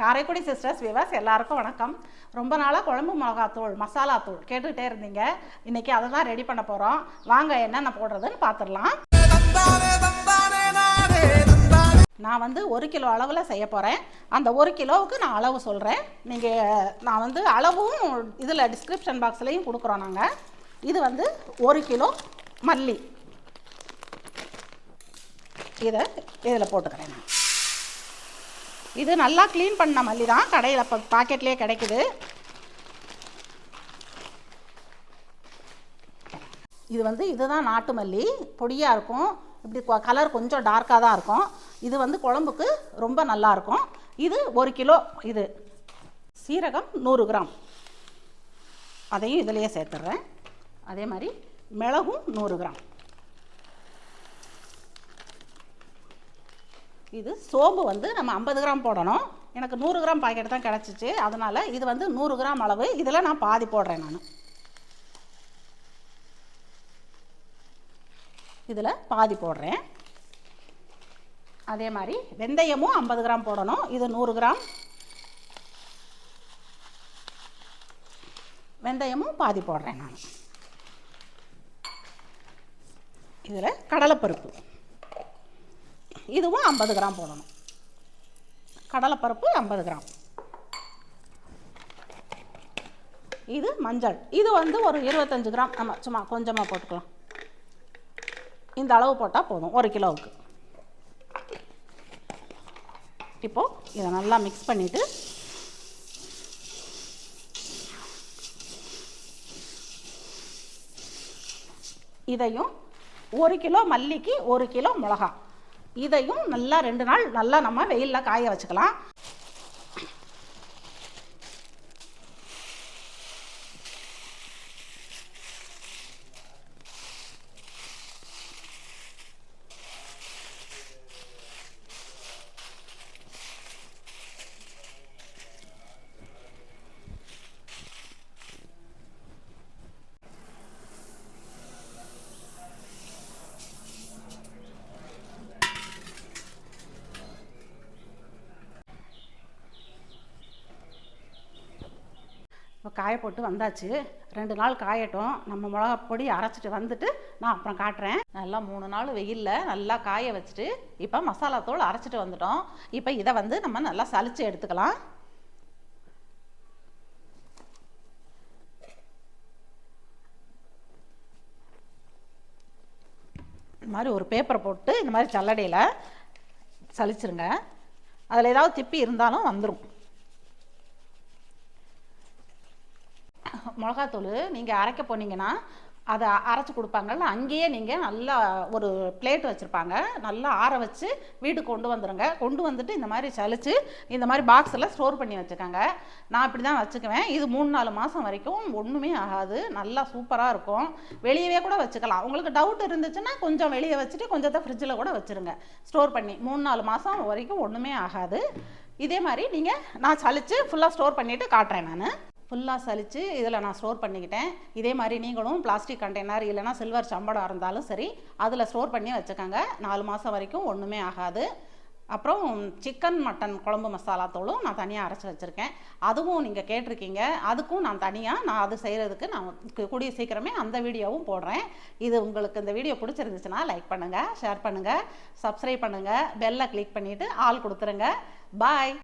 Karaikudi sisters விவாஸ் எல்லாருக்கும் வணக்கம். ரொம்ப நாளாக குழம்பு மிளகாத்தூள் மசாலா தூள் கேட்டுக்கிட்டே இருந்தீங்க. இன்னைக்கு அதை தான் ரெடி பண்ண போகிறோம் வாங்க என்னென்ன போடுறதுன்னு பார்த்துடலாம் நான் வந்து ஒரு கிலோ அளவில் செய்ய போகிறேன் அந்த ஒரு கிலோவுக்கு நான் அளவு சொல்கிறேன் நீங்கள் நான் வந்து அளவும் இதில் டிஸ்கிரிப்ஷன் பாக்ஸ்லேயும் கொடுக்குறோம் நாங்கள் இது வந்து ஒரு கிலோ மல்லி. இதை இதில் போட்டுக்கிறேன் நான். இது நல்லா க்ளீன் பண்ண மல்லி தான். கடையில் இப்போ பாக்கெட்லேயே கிடைக்குது. இது வந்து இதுதான் நாட்டு மல்லி. பொடியாக இருக்கும். இப்படி கலர் கொஞ்சம் டார்க்காக தான் இருக்கும். இது வந்து குழம்புக்கு ரொம்ப நல்லா இருக்கும். இது ஒரு கிலோ இது. சீரகம் நூறு கிராம். அதையும் இதிலையே சேர்த்துட்றேன் அதே மாதிரி மிளகும் நூறு கிராம். இது சோம்பு வந்து நம்ம ஐம்பது கிராம் போடணும். எனக்கு நூறு கிராம் பாக்கெட் தான் கிடச்சிச்சு. அதனால் இது வந்து நூறு கிராம் அளவு. இதில் நான் பாதி போடுறேன் நான். இதில் பாதி போடுறேன். அதே மாதிரி வெந்தயமும் ஐம்பது கிராம் போடணும். இது நூறு கிராம். வெந்தயமும் பாதி போடுறேன் நான். இதில் கடலைப்பருப்பு. இதுவும் ஐம்பது கிராம் போடணும். கடலைப்பருப்பு ஐம்பது கிராம். இது மஞ்சள். இது வந்து ஒரு இருபத்தஞ்சு கிராம். நம்ம சும்மா கொஞ்சமாக போட்டுக்கலாம். இந்த அளவு போட்டால் போதும் ஒரு கிலோவுக்கு. இப்போது இதை நல்லா மிக்ஸ் பண்ணிவிட்டு இதையும் ஒரு கிலோ மல்லிக்கு ஒரு கிலோ மிளகா இதையும் நல்லா ரெண்டு நாள் நல்லா நம்ம வெயிலில் காய வச்சுக்கலாம். இப்போ காய போட்டு வந்தாச்சு. ரெண்டு நாள் காயட்டும். நம்ம மிளகா பொடி அரைச்சிட்டு வந்துட்டு நான் அப்புறம் காட்டுறேன். நல்லா மூணு நாள் வெயிலில் நல்லா காய வச்சுட்டு இப்போ மசாலா தூள் அரைச்சிட்டு வந்துட்டோம். இப்போ இதை வந்து நம்ம நல்லா சளிச்சு எடுத்துக்கலாம். இந்த மாதிரி ஒரு பேப்பரை போட்டு இந்த மாதிரி சல்லடையில் சளிச்சிருங்க. அதில் ஏதாவது திப்பி இருந்தாலும் வந்துடும் மிளகாத்தூள் நீங்கள் அரைக்க போனீங்கன்னா அதை அரைச்சி கொடுப்பாங்கல்ல அங்கேயே நீங்கள் நல்லா ஒரு பிளேட் வச்சுருப்பாங்க. நல்லா ஆற வச்சு வீட்டுக்கு கொண்டு வந்துடுங்க கொண்டு வந்துட்டு இந்த மாதிரி சலிச்சு இந்த மாதிரி பாக்ஸில் ஸ்டோர் பண்ணி வச்சுக்கோங்க. நான் இப்படி தான் வச்சுக்குவேன். இது மூணு நாலு மாதம் வரைக்கும் ஒன்றுமே ஆகாது. நல்லா சூப்பராக இருக்கும். வெளியவே கூட வச்சுக்கலாம். உங்களுக்கு டவுட் இருந்துச்சுன்னா கொஞ்சம் வெளியே வச்சுட்டு கொஞ்சத்தை ஃப்ரிட்ஜில் கூட வச்சுருங்க. ஸ்டோர் பண்ணி மூணு நாலு மாதம் வரைக்கும் ஒன்றுமே ஆகாது. இதே மாதிரி நீங்கள் நான் சலித்து ஃபுல்லாக ஸ்டோர் பண்ணிவிட்டு காட்டுறேன் நான். ஃபுல்லாக சலித்து இதில் நான் ஸ்டோர் பண்ணிக்கிட்டேன். இதே மாதிரி நீங்களும் பிளாஸ்டிக் கண்டெய்னர் இல்லைனா சில்வர் சம்படம் இருந்தாலும் சரி அதில் ஸ்டோர் பண்ணி வச்சுக்கோங்க. நாலு மாதம் வரைக்கும் ஒன்றுமே ஆகாது. அப்புறம் சிக்கன் மட்டன் குழம்பு மசாலா தூளும் நான் தனியாக அரைச்சி வச்சுருக்கேன். அதுவும் நீங்கள் கேட்டிருக்கீங்க. அதுக்கும் நான் தனியாக நான் அது செய்கிறதுக்கு நான் கூடிய சீக்கிரமே அந்த வீடியோவும் போடுறேன். இது உங்களுக்கு இந்த வீடியோ பிடிச்சிருந்துச்சுன்னா லைக் பண்ணுங்கள் ஷேர் பண்ணுங்கள் சப்ஸ்கிரைப் பண்ணுங்கள் பெல்லை கிளிக் பண்ணிவிட்டு ஆள் கொடுத்துருங்க. பாய்